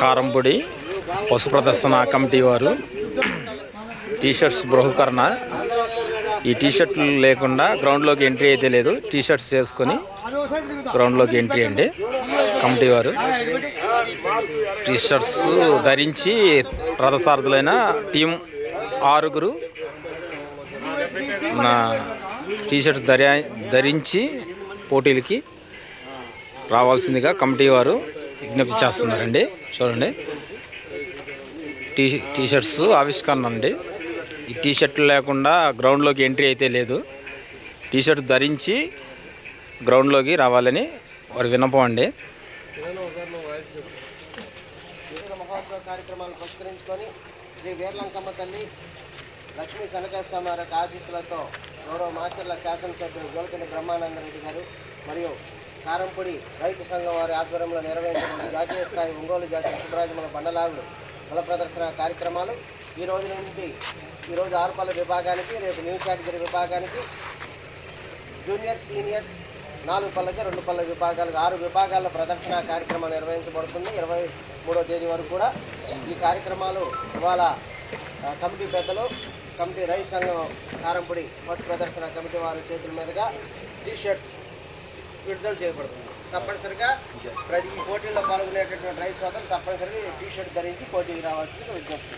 కారంపొడి పశు ప్రదర్శన కమిటీ వారు టీషర్ట్స్ బృహకరణ. ఈ టీషర్ట్లు లేకుండా గ్రౌండ్లోకి ఎంట్రీ అయితే లేదు. టీషర్ట్స్ చేసుకొని గ్రౌండ్లోకి ఎంట్రీ అండి. కమిటీ వారు. టీషర్ట్స్ ధరించి రథసారథులైన టీం ఆరుగురు నా టీషర్ట్స్ ధరి ధరించి పోటీలకి రావాల్సిందిగా కమిటీ వారు విజ్ఞప్తి చేస్తున్నారండి. చూడండి. టీ టీ షర్ట్స్ ఆవిష్కరణ అండి ఈ టీ షర్ట్లు లేకుండా గ్రౌండ్లోకి ఎంట్రీ అయితే లేదు. టీ షర్ట్ ధరించి గ్రౌండ్లోకి రావాలని వారు విన్నపం అండి. వివిధ పురస్కరించుకొని శ్రీ వీర్లంకమ్మ తల్లి లక్ష్మీ సనకేశ్వర ఆశీస్సులతో గౌరవ మాచర్ల శాసనసభ్యులు గోలకింద బ్రహ్మానందరెడ్డి గారు మరియు కారంపొడి రైతు సంఘం వారి ఆధ్వర్యంలో నిర్వహించిన జాతీయ స్థాయి ఒంగోలు జాతీయ శుభ్రాజముల బండలాగులు బల ప్రదర్శన కార్యక్రమాలు. ఈ రోజు నుండి ఈరోజు ఆరుపల్ల విభాగానికి రేపు న్యూ కేటగిరీ విభాగానికి జూనియర్ సీనియర్స్ నాలుగు పళ్ళకి రెండు పళ్ళ విభాగాలకు ఆరు విభాగాల ప్రదర్శన కార్యక్రమం నిర్వహించబడుతుంది. ఇరవై మూడో తేదీ వరకు కూడా ఈ కార్యక్రమాలు ఇవాళ కమిటీ పెద్దలు కమిటీ రైతు సంఘం కారంపొడి ఫస్ట్ ప్రదర్శన కమిటీ వారి చేతుల మీదుగా టీ షర్ట్స్ విడుదల చేయబడుతుంది. తప్పనిసరిగా ప్రతి ఈ పోటీల్లో పాల్గొనేటటువంటి రైతు సోదరులు తప్పనిసరిగా టీ షర్ట్ ధరించి పోటీకి రావాల్సిందిగా విజ్ఞప్తి